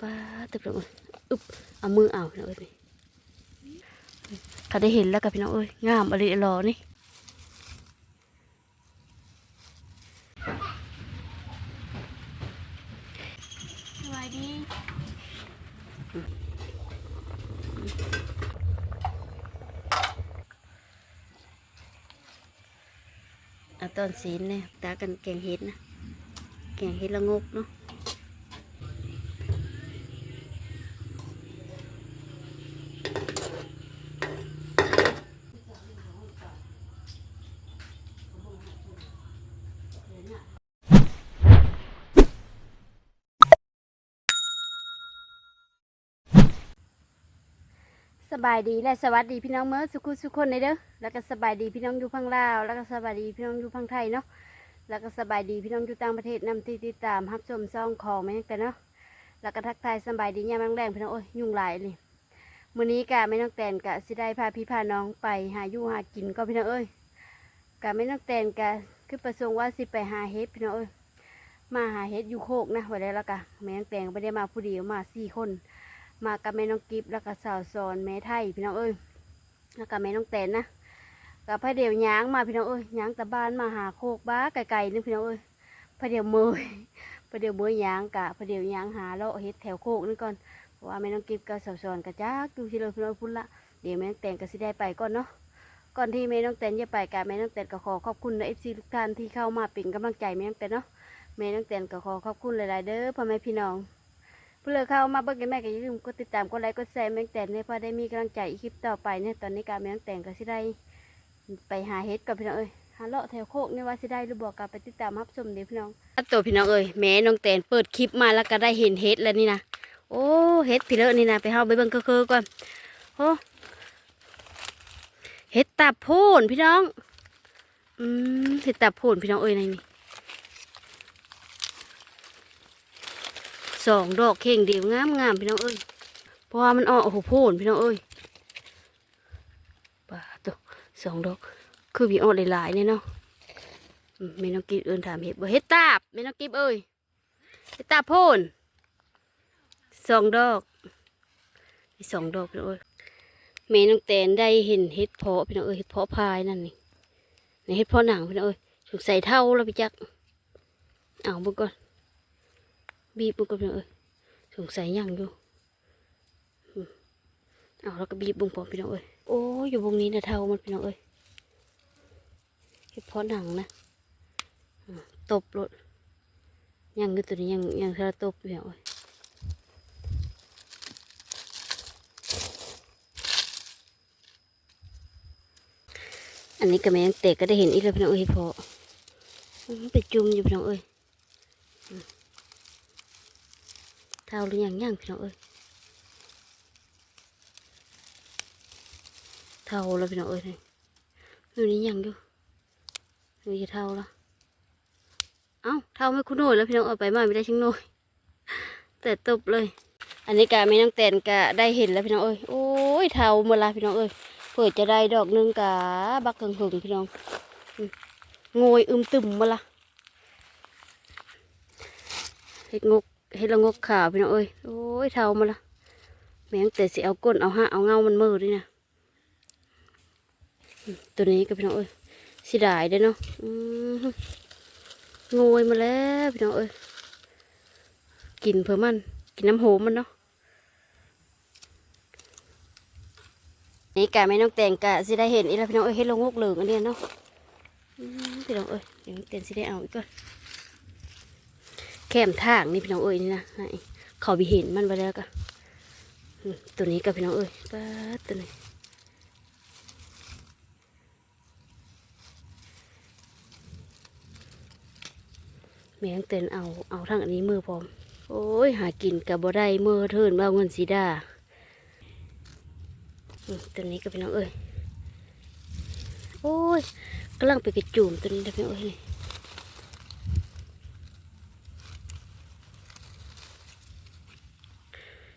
ป้าตึบลงเอ้ยอึบเอามือเอาพี่น้องเอ้ยนี่ถ้าได้เห็นแล้วกับพี่น้องเอ้ยงามอะไรรอนี่สบายดีเอาตอนศีลเนี่ยตากันแกงเห็ดนะแกงเห็ดละงกเนาะ สบายดีและสวัสดีพี่น้องเมื่อสุขุสุขคนในเด้อ แล้วก็สบายดีพี่น้องอยู่พังลาว แล้วก็สบายดีพี่น้องอยู่พังไทยเนาะ แล้วก็สบายดีพี่น้องอยู่ต่างประเทศนำที่ติดตามรับชมซ่องของแม่แต่เนาะ แล้วก็ทักทายสบายดียามแรงๆพี่น้องโอ้ยยุ่งหลายเลยมื้อนี้กะไม่น้องแตนกะสิได้พาพี่พาน้องไปหาอยู่หากินก็พี่น้องเอ้ยกะไม่น้องแตนกะคือประสงค์ว่าสิไปหาเฮ็ดพี่น้องเอ้ยมาหาเฮ็ดอยู่โคกนะไว้แล้วละกะแม่น้องแตนไม่ได้มาผู้เดียวมาสี่คน มากับแม่น้องกิฟแล้วก็สาวสอนแม่ไทยพี่น้องเอ้ยแล้วก็แม่น้องแตนนะกับพระเดียวย้างมาพี่น้องเอ้ยย้างตะบ้านมาหาโคกบ้าไก่ๆนึงพี่น้องเอ้ยพระเดียวเมยพระเดียวเมยย้างกะพระเดียวย้างหาเลาะเฮ็ดแถวโคกนี่ก่อนเพราะว่าแม่น้องกิฟกับสาวสอนกะจักดูที่เราพี่น้องพุ่นละเดี๋ยวแม่น้องแตนก็สิได้ไปก่อนเนาะก่อนที่แม่น้องแตนจะไปกะแม่น้องแตนก็ขอขอบคุณเอฟซีทุกท่านที่เข้ามาเป็นกำลังใจแม่น้องแตนเนาะแม่น้องแตนก็ขอขอบคุณหลายๆเด้อพ่อแม่พี่น้อง เพื่อเข้ามาเบิ่งกันแม่ก็อย่าลืมกดติดตามกดไลค์กดแชร์แมงแต่เนี่ยพอได้มีกำลังใจคลิปต่อไปเนี่ยตอนนี้การแมงแต่งก็สิได้ไปหาเฮ็ดกับพี่น้องเอ้ยหาเลาะแถวโคกเนี่ยว่าสิได้หรือบอกกับไปติดตามรับชมเดี๋ยวพี่น้องตัวพี่น้องเอ้ยแม่น้องแตนเปิดคลิปมาแล้วก็ได้เห็นเฮ็ดแล้วนี่นะโอ้เฮ็ดพี่เลอะนี่นะไปเฮาไปเบิ่งคือก่อนโอ้เฮ็ดตาโพนพี่น้องอืมเฮ็ดตาโพนพี่น้องเอ้ยในนี่ สองดอกเข่งเดียวงามงามพี่น้องเอ้ยเพราะว่ามันออกโอ้โหโพนพี่น้องเอ้ยป่าตัวสองดอก คือมีออกหลายๆเนี่ยเนาะอืมไม่น้องกิบเอินถามเห็ดบ่เห็ดตาบไม่น้องกิบเอ้ยเห็ดตาบโพนสองดอกมีสองดอกพี่น้องเอ้ยแม่น้องแตนได้เห็นเห็ดเพาะพี่น้องเอ้ยเห็ดเพาะพายนั่นนี่ในเห็ดเพาะหนังพี่น้องเอ้ยถูกใส่เท่าแล้วพี่จักเอาบุกก่อน บีบบุกกับพี่น้องเอ้ยสงสัยยังอยู่อืมเอาแล้วก็บีบบุงพอมพี่น้องเอ้ยโอ้ยอยู่วงนี้นะเท่ามันพี่น้องเอ้ยเห็ดเพาะหนังนะตบรถยังอยู่ตัวนี้ยังยังเธอตบพี่น้องเอ้ยอันนี้ก็แม่งเตะก็ได้เห็นอีกแล้วพี่น้องเอ้ยพอไปจุ่มอยู่พี่น้องเอ้ย เท่าหรือยังยังพี่น้องเอ้ยเท่าแล้วพี่น้องเอ้ยนี่อยู่นี่ยังอยู่อยู่จะเท่าแล้วเอ้าเท่าไม่คุ้นโน่ยแล้วพี่น้องเอาไปมาไม่ได้ชิงโน่ยแต่ตบเลย อันนี้กะไม่น้องแตนกะได้เห็นแล้วพี่น้องเอ้ยโอ้ยเท่าเมื่อไรพี่น้องเอ้ยเผื่อจะได้ดอกหนึงกะบักเถิงๆพี่น้องอืมโงยอึมตึมมาละเห็ดงก เฮ็ดละงกขาวพี่น้องเอ้ยโอ้ยเท่ามาละแม่งแต่สิเอาก้นเอาห้าเอาเงามันมือด้วยนะตัวนี้ก็พี่น้องเอ้ยสิได้ได้เนาะงวยมาแล้วพี่น้องเอ้ยกินเพื่อมัน กินน้ำโหมมันเนาะนี่กะไม่น้องแต่งกะสิได้เห็นอีแล้วพี่น้องเอ้ยเฮ็ดละงกเหลืองอันเนี้ยเนาะพี่น้องเอ้ยเดี๋ยวน้องแต่งสิได้เอาอีกก่อน แคมทางนี่พี่น้องเอ้ยนี่นะให้เขาไปเห็นมันไปแล้วก็ตัวนี้กับพี่น้องเอ้ยป้าดตัวนี้แม่งเต้นเอาเอาทางอันนี้มือพร้อม โอ้ย หากินกับบ่ได้มือเทินบ่าเงินสีดาตัวนี้กับพี่น้องเอ้ยโอ้ยกำลังไปกระจุ่มตัวนี้นะพี่น้องเอ้ย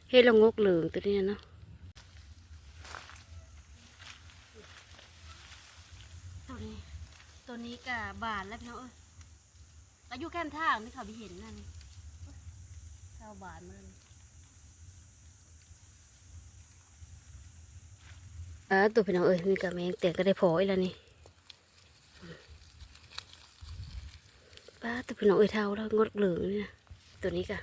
ให้เรางกเหลืองตัวนี้เนาะตัวนี้ ตัวนี้กับบาทแล้วพี่น้องเอ้ยอายุแก้มท่างนี่เขาไปเห็นนั่นเท่าบาทมันเออตัวพี่น้องเอ้ยมีกระแมงเต่งก็ได้พออีแล้วนี่ป้าตัวพี่น้องเอ้ยเท่าแล้วงดเหลืองเนี่ยตัวนี้กะ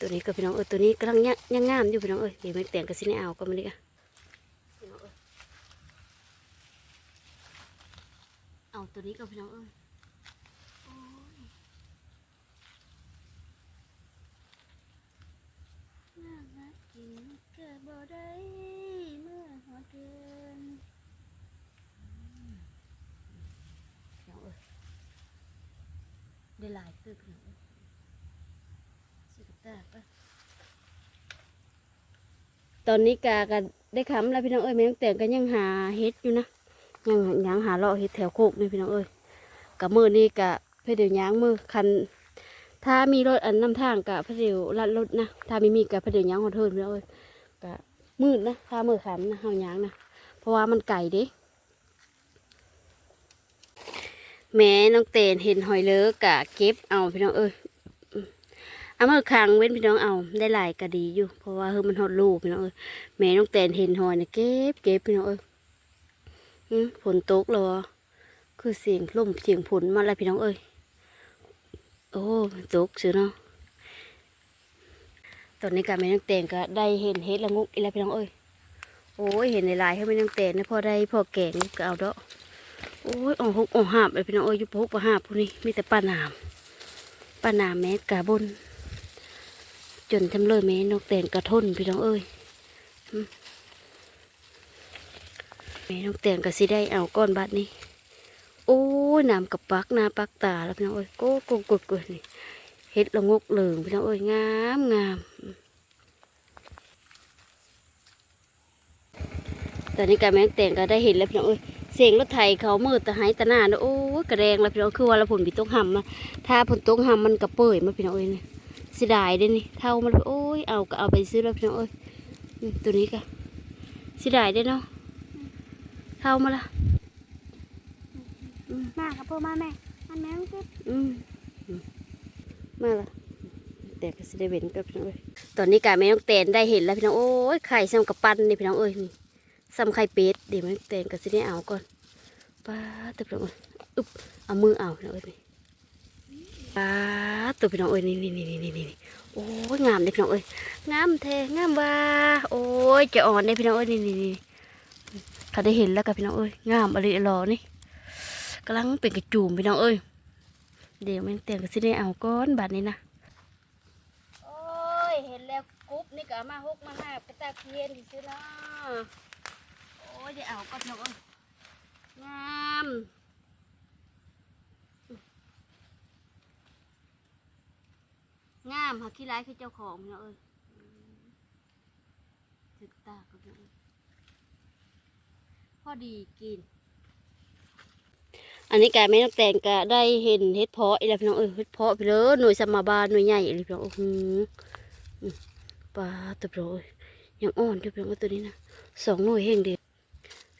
ตัวนี้กับพี่น้องเอ้ยตัวนี้กำลังยังยังงามอยู่พี่น้องเอ้ยเดี๋ยวแมงแต่ก็สิได้เอาก็มาดิกะพี่น้องเอ้ยเอาตัวนี้กับพี่น้องเอ้ยโอ้ยน่ารักกินเกิดบ่ได้เมื่อหัวเดือนอืมพี่น้องเอ้ยได้หลายตึกพี่น้องเอ้ยสิกระ ตอนนี้กากันได้คำแล้วพี่น้องเอ้ยแม่ต้องแต่งกันยังหาเฮ็ดอยู่นะยังยังหาเลาะเฮ็ดแถวโคกนี่พี่น้องเอ้ยกับมือนี่กะเพื่อเดี๋ยวย้างมือคันถ้ามีรถอันนำทางกะเพื่อเดี๋ยวลัดรถนะถ้าไม่มีกะเพื่อเดี๋ยวย้างขอโทษพี่น้องเอ้ยกะมืดนะถ้ามือขันนะเฮาย้างนะเพราะว่ามันไก่เด้แม่น้องเตนเห็นหอยเลิกกะเก็บเอาพี่น้องเอ้ย เอามื่อครั้งเว้นพี่น้องเอาได้หลายก็ดีอยู่ เพราะว่าเฮ้ยมันหดลูกพี่น้องเอ้ยแม่น้องแตนเห็นหอยเนี่ยเก็บเก็บพี่น้องเอ้ยฝนตกแล้วอะคือเสียงลมเสียงฝนมาแล้วพี่น้องเอ้ยโอ้ตกเสียเนาะตอนนี้การแม่น้องแตนก็ได้เห็นเฮ็ดละงุกอีแล้วพี่น้องเอ้ยโอ้ยเห็นในลายให้แม่น้องแตนนะพอได้พอแกงก็เอาเด้อโอ้ยอ่องหกอ่องหาบเลยพี่น้องเอ้ยยุบหกปะหาบพวกนี้มีแต่ป้าหนามป้าหนามแม่กาบน จนทำเลยแม่นกแตนกระทนพี่น้องเอ้ยอืมแม่นกแตนก็สิได้เอาก้อนบาดนี้ โอ้ยน้ำกับปักหน้าปักตาแล้วพี่น้องเอ้ยโก้กกดกดนี่เฮ็ดละงกเหลืองพี่น้องเอ้ยงามงามตอนนี้การแม่นกแตนก็ได้เห็นแล้วพี่น้องเอ้ยเสียงรถไถเขามืดตะหายตะหน้าเนอะโอ้ยกระแดงแล้วพี่น้องคือว่าเราผลพี่ตกหำนะถ้าผลตกหำมันกระเปื่อยมาพี่น้องเอ้ยเนี่ย สียดายเด้นี่เท่ามันโอ้ยเอาก็เอาไปซื้อแล้วพี่น้องเอ้ยอืมตัวนี้ก็เสียดายเด้เนาะเท่ามาละอืมมากับพ่อมาแม่มันแม่ต้องเก็บอืมอืมมาละแต่ก็สิได้เว้นกับพี่น้องเอ้ยตอนนี้การแม่น้องแตนได้เห็นแล้วพี่น้องโอ้ยไข่ซ้ำกับปั้นนี่พี่น้องเอ้ยนี่ซ้ำไข่เป็ดเดี๋ยวแม่น้องแตนก็สิได้เอาก่อนป้าดตัวพี่น้องเอ้ยอึ๊บเอามือเอาพี่น้องเอ้ยนี่ ป้าตัวพี่น้องเอ้ยนี่นี่นี่นี่นี่นี่โอ้ยงามเลยพี่น้องเอ้ยงามแท้งามว่าโอ้ยจะอ่อนได้พี่น้องเอ้ยนี่นี่นี่เขาได้เห็นแล้วกับพี่น้องเอ้ยงามอะไรรอนี่กำลังเป็นกระจูมพี่น้องเอ้ยเดี๋ยวแม่งแต่งก็สิได้เอาก้อนบาดนี้นะโอ้ยเห็นแล้วกรุ๊ปนี่ก็เอามาหกมาห้าไปตาเพียนที่ซื้อนะโอ้ยเดี๋ยวเอาก็พี่น้องเอ้ยงาม งามหาขี้ร้ายคือเจ้าของพี่น้องเอ้ยถึกตาก็ด้พอดีกิน อันนี้กายแม่น้ำแต่งก็ได้เห็นเห็ดเพาะอีแล้วพี่น้องเอ้ยเห็ดเพาะพี่เลยหน่วยสมมาบานหน่วยใหญ่อีเลยพี่น้องโอ้โหปลาตัวโปรยยังอ่อนอยู่พี่น้องเอ้ยตัวนี้นะสองหน่วยเฮงเดียว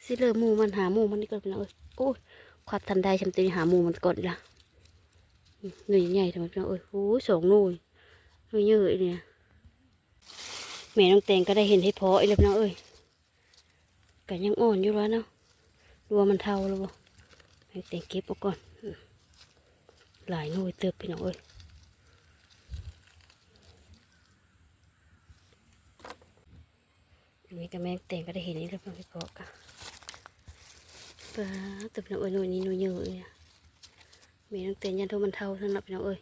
สิเลิมหมูมันหาหมูมันนี่ก่อนพี่น้องเอ้ยโอ้ยควัดทันได้ชำตีหาหมูมันก่อนละหน่วยใหญ่ทำไมพี่น้องเอ้ยโอ้ยสองหน่วยหน่วย เยอะเนี่ยแม่น้องแตงก็ได้เห็นเห็ดเพาะอีกแล้วพี่น้องเอ้ยกันยังอ่อนอยู่แล้วเนาะรัวามันเท่าแล้วบ่แม่แตงเก็บเอาก่อน หลายหน่วยเติบพี่น้องเอ้ยนี่กับแม่แตงก็ได้เห็นนี่แล้วพี่น้องเห็ดเพาะกันปลาแตัวพี่น้องเอ้ยหน่วยนี้หน่วยเยอะเลยแม่น้องแตงยันโทมันเท่าทั้งนั้นพี่น้องเอ้ย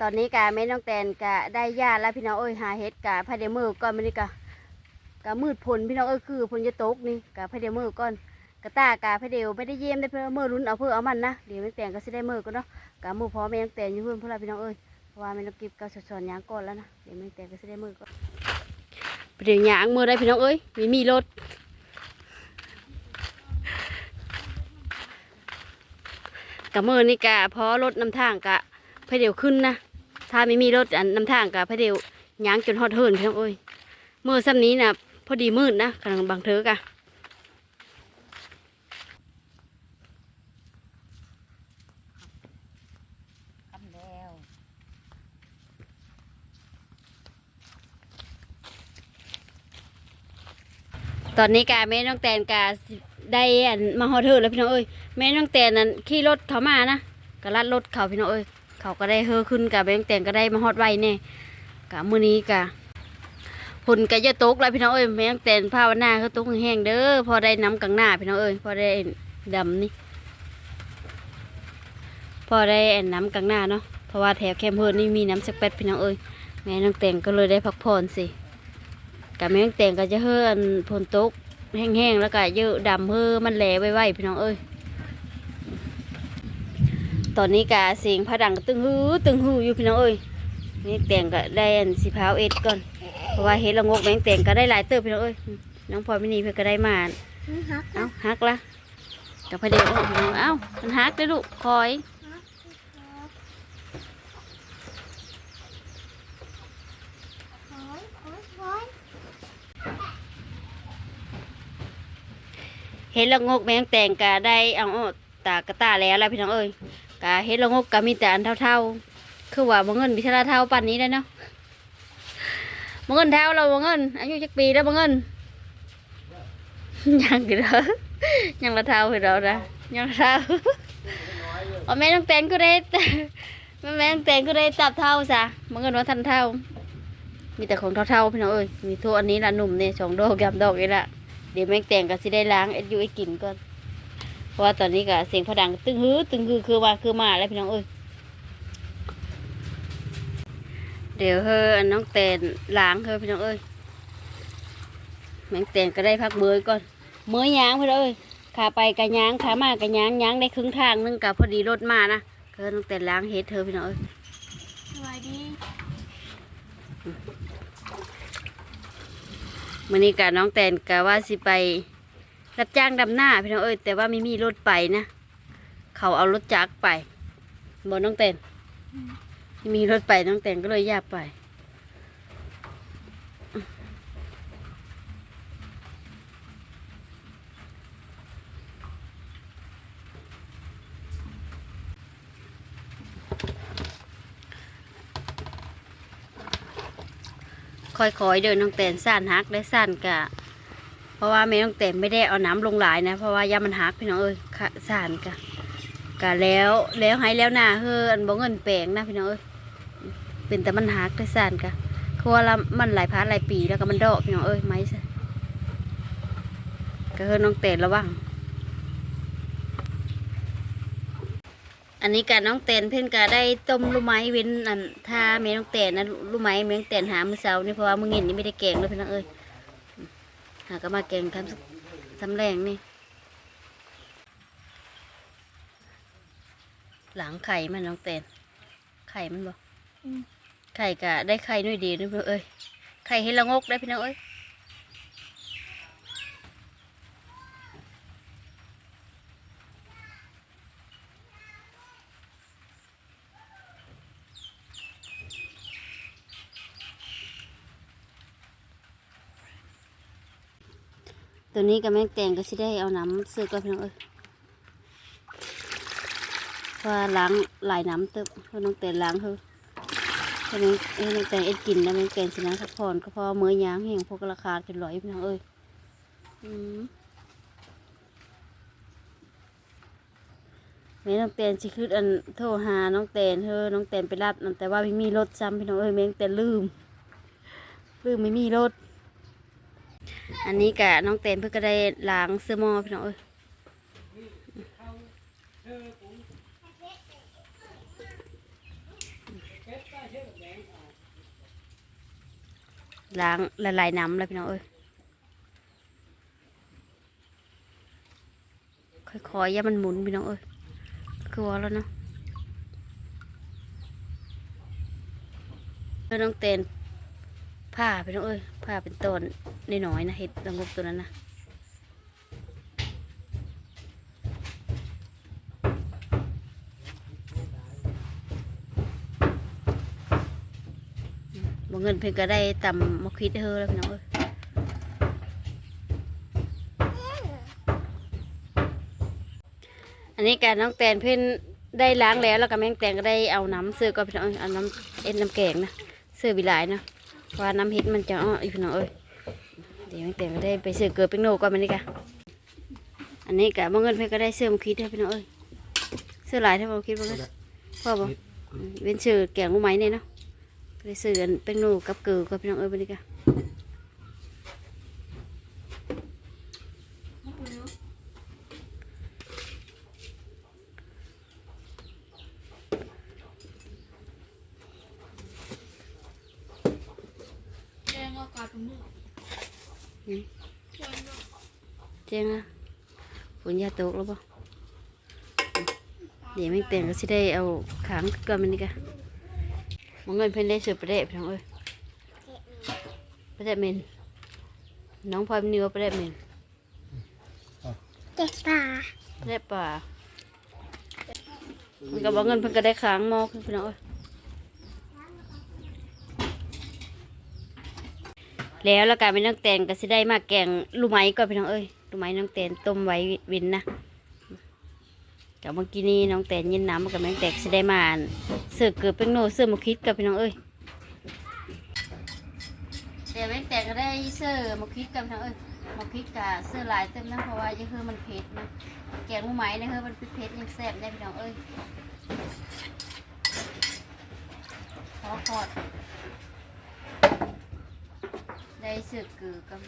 ตอนนี้กะแม่น้องแตนกะได้ญาติแล้วพี่น้องเอ้ยหาเห็ดกะพายเดมือก่อนมันนี่กะกะมืดพลพี่น้องเอ้ยคือพลจะตกนี่กะพายเดมือก่อนกะตากะพายเดียวไม่ได้เยี่ยมได้เพื่อมือรุนเอาเพื่อเอามันนะเดี๋ยวแม่แตนก็สิได้มือก็เนาะกะมือพอแม่น้องแตนอยู่เพื่อนเพื่อนพี่น้องเอ้ยเพราะว่าแม่น้องกิบก็สอนยางก่อนแล้วนะเดี๋ยวแม่แตนก็สิได้มือก่อนเดี๋ยวยางมือได้พี่น้องเอ้ยมีมีรถกะมือนี่กะพอรถนำทางกะพระเดียวขึ้นนะ ถ้าไม่มีรถอันนำทางกับพระเดียวยางจนฮอดเฮินพี่น้องเอ้ยเมื่อสัำนี้นะพอดีมืดนะกำลังบางเถอกะตอนนี้กาแม่น้องแตนกาได้มาฮอดเฮินแล้วพี่น้องเอ้ยแม่น้องแตนนั้นขี่รถเขามานะกระลัดรถเขาพี่น้องเอ้ย เขาก็ได้เฮอขึ้นกาแม่น้องแตนก็ได้มาฮอดไวแน่กะมื้อนี้กะหุ่นก็จะตกแล้วพี่น้องเอ้ยแมงแตนภาวนาคือตกแห้งเด้อพอได้น้ำกลางหน้าพี่น้องเอ้ยพอได้ดำนี่พอได้อันน้ำกลางหน้าเนาะเพราะว่าแถวแคมเฮิร์นี่มีน้ำสักแป๊ดพี่น้องเอ้ยแม่น้องแตนก็เลยได้พักผ่อนสิกะแมงแต่งก็จะเฮือนพนตกแห้งๆแล้วก็เยอะดำเฮือมันแหลไว้ๆพี่น้องเอ้ย ตอนนี้กะเสียงพระดังก็ตึงฮือตึงฮืออยู่พี่น้องเอ้ยแมงแต่งก็ได้อันสีพร้าวเอ็ดก่อนเพราะว่าเฮ็ดละงกแมงแต่งก็ได้หลายเติบพี่น้องเอ้ยน้องพลอยมินีเพื่อก็ได้มานี่ฮักเอ้าฮักละกับพระเดชพี่น้องเอ้ามันฮักได้อลูกคอยโอ้ยโอ้ยโอ้ยเฮ็ดละงกแมงแต่งก็ได้เอาออกตากระตาแล้วล่ะพี่น้องเอ้ย กะเฮ็ดละงกก็มีแต่อันเท่าๆ คือว่าบ่เงินพิชราเท่าปันนี้ได้เนาะบ่เงินเท่าเราบ่เงิน อายุจักปีแล้วบ่เงิน ยังกี่เด้อยังละเท่าคือเรานะยังละเท่าเอแม่ต้องแต่งก็ได้แม่แม่ต้องแต่งก็ได้จับเท่าซะบ่เงินว่าทันเท่า มีแต่ของเท่าๆพี่น้องเอ้ยมีทั่วอันนี้ละหนุ่มเนี่ยสองดอกยำดอกนี่ละเดี๋ยวแม่งแต่งก็สิได้ล้างเอ็ดยูไอ้กินก่อน เพราะว่าตอนนี้ก็เสียงพอดังตึงฮือตึงฮือคือว่าคือมาแล้วพี่น้องเอ้ยเดี๋ยวเฮออันน้องแตนล้างเฮอพี่น้องเอ้ยแมงแตนก็ได้พักเบยก่อนเมื่อยางพี่น้องเอ้ยขาไปกะยางขามากะยางยางได้ครึ่งทางนึงกับพอดีรถมานะก็น้องแตนล้างเฮ็ดเธอพี่น้องเอ้ยสวัสดีมื่อนี้กะน้องแตนกะว่าสิไป รับจ้างดำหน้าพี่น้องเอ้ยแต่ว่าไม่มีรถไปนะเขาเอารถจักรไปบนน้องแตนไม่มีรถไปน้องแตนก็เลยยากไปค่อยๆเดินน้องแตนสั่นฮักได้สั่นกะ เพราะว่าแม่น้องแตนไม่ได้เอาน้ำลงหลายนะ เพราะว่ายามันฮักพี่น้องเอ้ยสั่นกะกะแล้วแล้วให้แล้วหน้าเฮืออันบ่เงินแปลงนะพี่น้องเอ้ยเป็นแต่มันฮักได้สั่นกะคือว่าละมันหลายพาร์ทหลายปีแล้วก็มันดอกพี่น้องเอ้ยไมซะก็เฮือน้องแตนระวังอันนี้กะน้องแตนเพิ่อนกะได้ต้มลูกไม้เว้นอันถ้าแม่น้องแตนนะลูกไม้แม่น้องแตนหามือเช้านี่เพราะว่ามือเย็นนี่ไม่ได้แกงเลยพี่น้องเอ้ย หาก็มาแกงทำทำแรงนี่ หลังไข่มันน้องแตนไข่มันบ่ไข่กะได้ไข่หน่อยเดียวนี่พี่น้องเอ้ยไข่ให้ละงกได้พี่น้องเอ้ย ตัวนี้ก็แม่งแตงก็สิได้เอาน้ำซื้อก่อนพี่น้องเอ้ยเพราะว่าล้างหลายน้ำเติบเพราะน้องแตนล้างเถอะเพราะน้องเอ้น้องแตงเอ็ดกินแล้วแม่งแตงสินะพักผ่อนก็เพอมื้อยางแห้งพวกราคาจนร้อยพี่น้องเอ้ยอืมแม่น้องแตนสิคืออันโทรหาน้องแตนเธอน้องแตนไปรับแต่ว่าไม่มีรถซ้ำพี่น้องเอ้ยแม่งแตนลืมลืมไม่มีรถ อันนี้กะน้องเต้นเพื่อก็ได้ล้างเสื้อมอพี่น้องเอ้ยล้างละลายน้ำแล้วพี่น้องเอ้ยค่อยๆอย่ามันหมุนพี่น้องเอ้ยคือว่าแล้วเนาะเออน้องเต้น ผ้าไปน้องเอ้ยผ้าเป็นต้นน้อยๆนะเห็ดละงกตัวนั้นนะบ่เงินเพิ่นก็ได้ตำมะคิดเฮอแล้วพี่น้องเอ้ยอันนี้การน้องแตนเพิ่นได้ล้างแล้วแล้วก็แม่งแตนก็ได้เอาน้ำเสือก็พี่น้องเอาน้ำเอ็ดน้ำแกงนะเสือวิหลายนะ ว่าน้ำเห็ดมันจะอ้ออีกพี่น้องเอ้ยเดี๋ยวแม่แต่งก็ได้ไปซื้อเกลือเป็นโนก่อนมันนี่กะอันนี้กะบ่เงินเพิ่นก็ได้ซื้อมาคิดให้พี่น้องเอ้ยซื้อหลายเท่าบ่คิดบ่เงินพ่อบ่อืมเป็นซื้อแกงหมูไหมเนี่ยเนาะก็ได้ซื้อกันเป็นโนกับเกลือกับพี่น้องเอ้ยมันนี่กะ แจ้งอากาศเป็นมืดอืมแจ้งว่าเจ๊งอะฝนอยาตกแล้วบ่เดี๋ยวแม่แต่งก็สิได้เอาขางก่อนมันนี่กะบ่เงินเพิ่นได้ซื้อประเดะพี่น้องเอ้ยประเดะเมนน้องพลอยมันนี่ว่าประเดะเมนเจ็บตาได้ป่ามันก็บอกเงินเพิ่นก็ได้ค้างหมอคือพี่น้องเอ้ย แล้วแล้วการเป็นน้องแตนก็สิได้มากแกงลูกไม้ก่อนพี่น้องเอ้ยลูกไม้น้องแตนต้มไว้วินนะกับเมื่อกี้นี้น้องแตนย็นน้ำมากับแมงแตกสิได้มาเสือเกือบเป็นโนเสือมกคิดกับพี่น้องเอ้ยแต่แมงแตกก็ได้เสือมกคิดกับพี่น้องเอ้ยมกคิดกับเสือหลายเต็มนะเพราะว่ายังคือมันเผ็ดนะแกงหมูไหมนะเฮ้ยมันเผ็ดยังแซ่บได้พี่น้องเอ้ยขอขอด ได้สือกกือกับ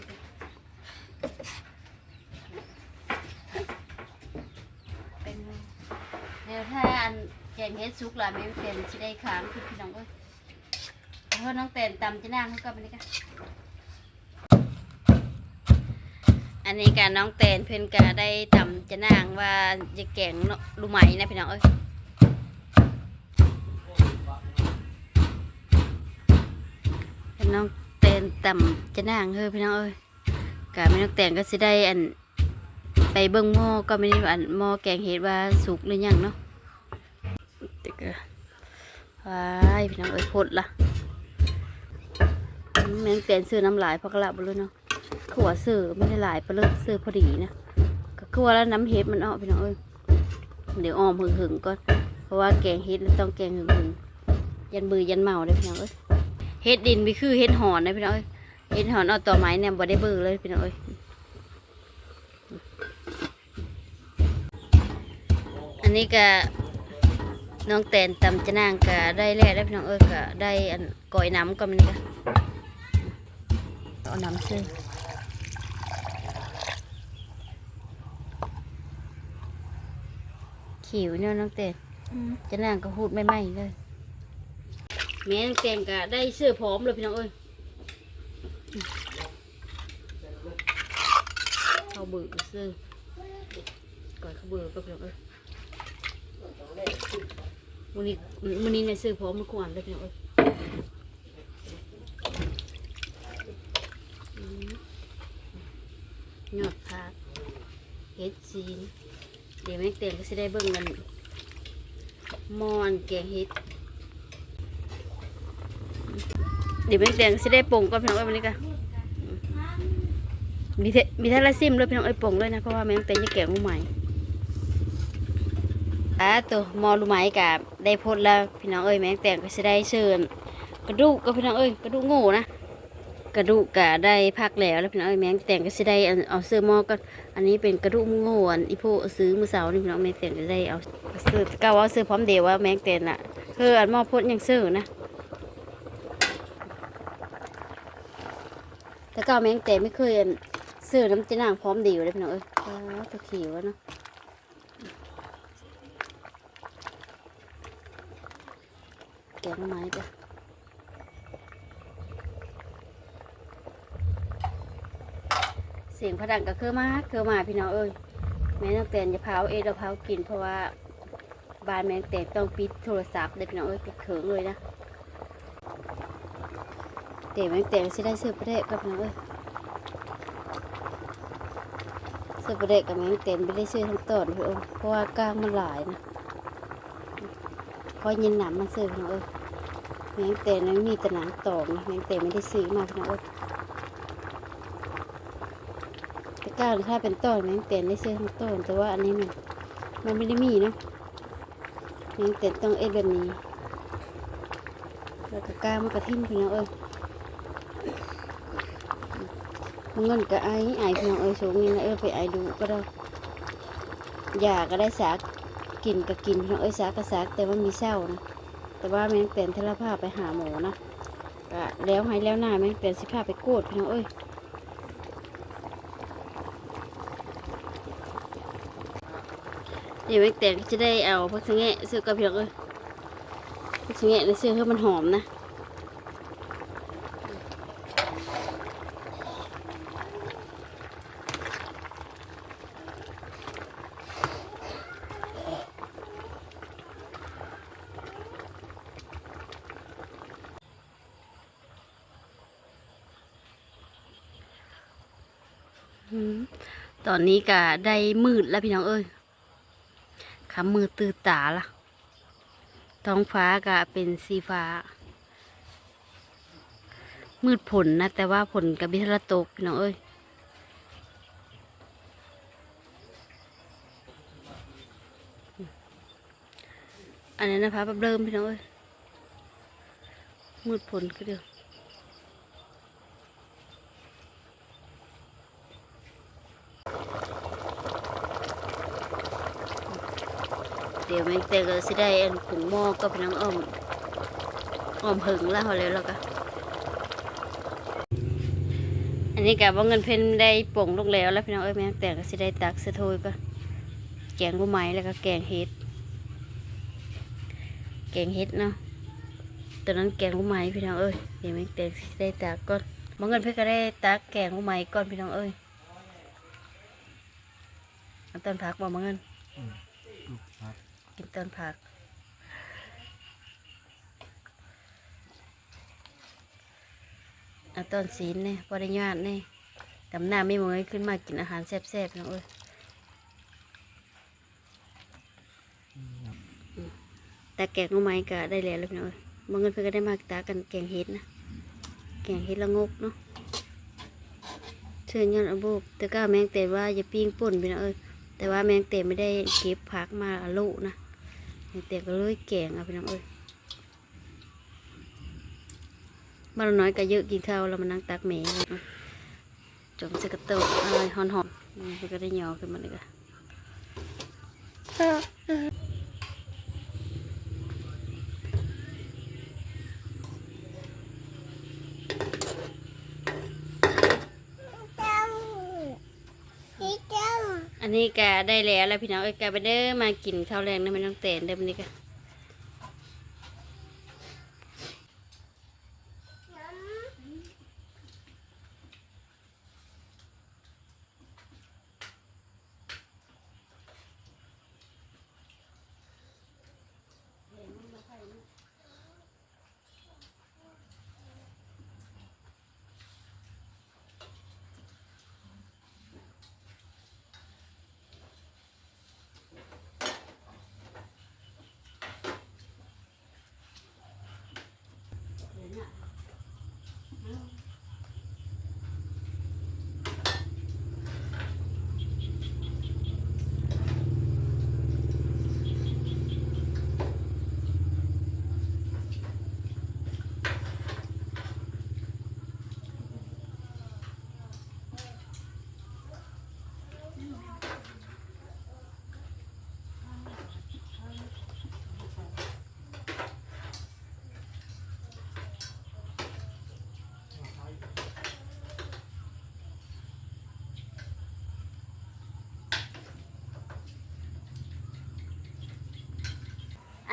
เป็นเดี๋ยวถ้าอันแกงเฮ็ดซุกหลายไม่เป็นจะได้ค้างคือพี่น้องเอ้ยเพื่อนน้องเต้นตำจะนั่งเขากับอันนี้กันอันนี้การน้องเตนเพิ่นก็ได้ตำจะนางว่าจะแกงลูไหมนะพี่น้องเอ้ยน้อง เตนตำจะนางเฮ้ยพี่น้องเอ้ยกาไม่น้องแตนก็สิได้อันไปเบิ่งหม้อก็ไม่ได้อันหม้อแกงเห็ดว่าสุกหรือยังเนาะแต่ก็ว้ายพี่น้องเอ้ยพดละแม่งแตนซื้อน้ำลายเพราะกระลับเลยเนาะขวซื้อไม่ได้หลายปลาเลิกซื้อพอดีนะก็คือว่าแล้วน้ำเห็ดมันออกพี่น้องเอ้ยเดี๋ยวออมหึงหึงก่อนเพราะว่าแกงเห็ดต้องแกงหึงหึงยันมือยันเมาเลยพี่น้องเอ้ย เห็ดดินมีคือเห็ดหอนนะพี่น้องเอ้ยเห็ดหอนเอาต่อไม้เนี่ยบ่ได้เบื่อเลยพี่น้องเอ้ยอันนี้ก็น้องแตนตำจะนางก็ได้แล้วได้พี่น้องเอ้ยก็ได้อันก่อยน้ำก็มันนี่ก็เอาน้ำซื้อขิวเนี่ยน้องเต้นจะนั่งก็หูดไม่ไหมเลย แม่น้องเต้นก็ได้เสื้อพร้อมเลยพี่น้องเอ้ยเขาเบื่อเสื้อก่อนเขาเบื่อก็พี่น้องเอ้ยวันนี้วันนี้ในเสื้อพร้อมมันขวานเลยพี่น้องเอ้ยอืมยอดพักเฮ็ดซีนเดี๋ยวแม่เตียงก็จะได้เบิ่งกันมอนแกงเฮ็ด เดี๋ยวแม่เตียงก็จะได้ปรุงก่อนพี่น้องเอ้ยวันนี้กันมีเทมีท่าละซิมเลยพี่น้องเอ้ยปรุงเลยนะเพราะว่าแม่เตียงจะแกงหูใหม่อ่าตัวมอลูไหม้กับได้พดแล้วพี่น้องเอ้ยแม่เตียงก็จะได้เชิญกระดูกก็พี่น้องเอ้ยกระดูกโง่นะกระดูกกะได้พักแล้วแล้วพี่น้องเอ้ยแมงแต่งก็จะได้เอาเสื้อหมอก็อันนี้เป็นกระดูกโง่อันอีโพซื้อมือเสานี่พี่น้องแมงเต็นจะได้เอาซื้อก้าวเอาซื้อพร้อมเดียวว่าแมงเต็นอะคืออันหมอพดยังซื้อนะ แต่ก้าแมงเต็นไม่เคยซื้อน้ำจะนางพร้อมดียวเลยพี่น้องเอ้ยอ้าวตัวเขียวะเนาะแกงไม้จ้ะเสียงพะดังก็คือมาคือมาพี่น้องเอ้ยแม่ต้องเตือนจะเผาเอเดาเผากินเพราะว่าบ้านแมงแต่ต้องปิดโทรศัพท์เด็กน้องเอ้ยปิดเขิงเลยนะ เดี๋ยวแม่งแต่สิได้ซื้อประเดะกับน้องเอ้ยซื้อประเดะกับแมงเต็นไม่ได้ซื้อทั้งต้นพี่โอ้เพราะว่าก้างมันหลายนะพอยินหนำมันซื้อพี่น้องเอ้ยแมงเต็นนั้นมีแต่หนังตอกนะแมงเต็นไม่ได้ซื้อมาพี่น้องเอ้ยแต่ก้าวถ้าเป็นต้นแมงเต็นได้ซื้อทั้งต้น แต่ว่าอันนี้มันมันไม่ได้มีนะยังแต่ต้องเอ็ดแบบนี้แล้วก็ก้างมันกระทิ่มพี่น้องเอ้ย มัน เงินก็ไอ้ไอพี่น้องเอ้ยสูงนี่นะเออไปไอดูก็ได้อยาก็ได้สากกินก็กินพี่น้องเอ้ยสากก็สากแต่ว่ามีเศร้านะแต่ว่าแมงเต็นเทลภาพไปหาหมอนะก็แล้วให้แล้วหน้าแมงเต็นสิพาพไปโกดพี่น้องเอ้ยนี่แมงเต็นจะได้เอาพักสะแงะซื้อกับพี่น้องเอ้ยพักสะแงะในซื้อให้มันหอมนะ อืมต อนนี้ก็ได้มืดแล้วพี่น้องเอ้ยคำมือตื่นตาละท้องฟ้าก็เป็นสีฟ้า มืดผลนะ แต่ว่าผลกับบิทละตกพี่น้องเอ้ยอันนี้นะคะแป๊บเริ่มพี่น้องเอ้ยมืดผลก็เดียว ดี๋ยวแม่งแต่ก็สิได้อันผงหม้อก็เป็นน้ำอ้อมอ้อมหึงแล้วเขาแล้วแล้วก็อันนี้กับว่าเงินเพนได้ป่งลงแล้วแล้วพี่น้องเอ้ยแม่งแต่ก็สิได้ตักสะโทยก็แกงกุ้งไม้แล้วก็แกงเห็ดแกงเห็ดเนาะตอนนั้นแกงกุ้งไม้พี่น้องเอ้ยเดี๋ยวแม่งแต่สิได้ตักก่อนว่าเงินเพนก็ได้ตักแกงกุ้งไม้ก่อนพี่น้องเอ้ยเอาต้นพักบ่มาเงิน กินต้นผัก เอาต้นศีลเนี่ยพอได้ญาติเนี่ยดำหน้าไม่เหมยขึ้นมากินอาหารแซ่บๆนะเอ้ยแต่แกงหน่อไม้ก็ได้แล้วแล้วพี่น้องเอ้ยบางเงินเพื่อนก็ได้มาตากันแกงเห็ดนะแกงเห็ดละงกเนาะเชิญยอนอบูบแต่ก็แมงเตะว่าอย่าปิ้งป่นพี่น้องเอ้ยแต่ว่าแมงเตะไม่ได้เก็บผักมาอะลุนะแมง เตะก็เลยแกงเอาไปน้องเอ้ยบ้านเราน้อยก็เยอะกินข้าวแล้วมันนั่งตักแหม่จมสกระตุกอะไรหอนหอนๆมันก็ได้หยอขึ้นมาเลยก็ จังพี่จัง อั นนี้ก็ได้แล้วแล้วพี่น้องเอ้ยก็ไปเด้อมากินข้าวแรงนะไม่ต้องเตนเด้อมันนี้ก็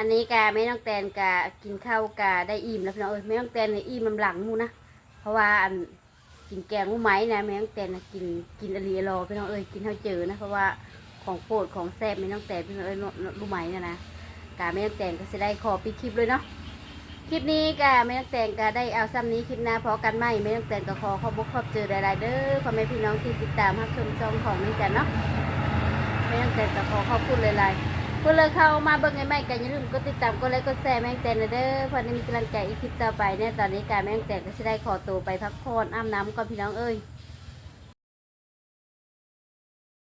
อันนี้กาไม่ต้องแตนกากินข้าวกาได้อิ่มแล้วพี่น้องเอ้ยไม่ต้องแตนเนี่ยอิ่มลำหลังมูนะเพราะว่าอันกินแกงหูไม้นะไม่ต้องแตนน่ะกินกินอรีอรอพี่น้องเอ้ยกินเท่าเจอนะเพราะว่าของโปรดของแซ่บไม่ต้องแตนพี่น้องเอ้ยรู้ไหมนะนะกาไม่ต้องแตนก็จะได้ขอปิดคลิปเลยเนาะคลิปนี้กาไม่ต้องแตนกาได้เอาซ้ำนี้คลิปหน้าพอกันไหมไม่ต้องแตนก็ขอขอบุกขอบเจอหลายๆเด้อพ่อแม่พี่น้องที่ติดตามรับชมช่องของไม่กันเนาะไม่ต้องแตนก็ขอขอบคุณหลายๆ ก็เลยเข้ามาเบิ่งไอ้ไม่กันอย่าลืมกดติดตามกดไลค์กดแชร์แม่งเต้นเด้อเพื่อได้มีกำลังใจอีกคลิปต่อไปเนี่ยตอนนี้การแม่งแต้นก็จะได้ขอตัวไปพักผ่อนอาบน้ำก่อนพี่น้องเอ้ย